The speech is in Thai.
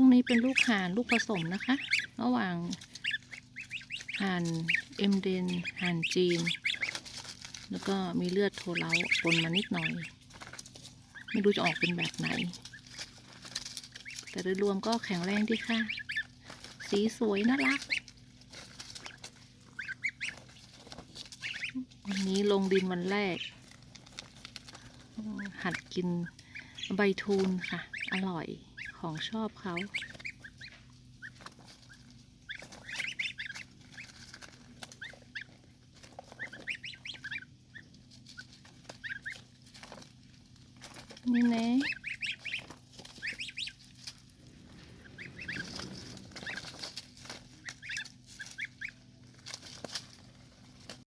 พวกนี้เป็นลูกห่านลูกผสมนะคะ ระหว่างห่านเอ็มเดนห่านจีน แล้วก็มีเลือดโทเล้าปนมานิดหน่อย ไม่รู้จะออกเป็นแบบไหน แต่โดยรวมก็แข็งแรงดีค่ะ สีสวยน่ารัก วันนี้ลงดินวันแรก หัดกินใบทูนค่ะ อร่อย ของชอบเขา นี่แนะ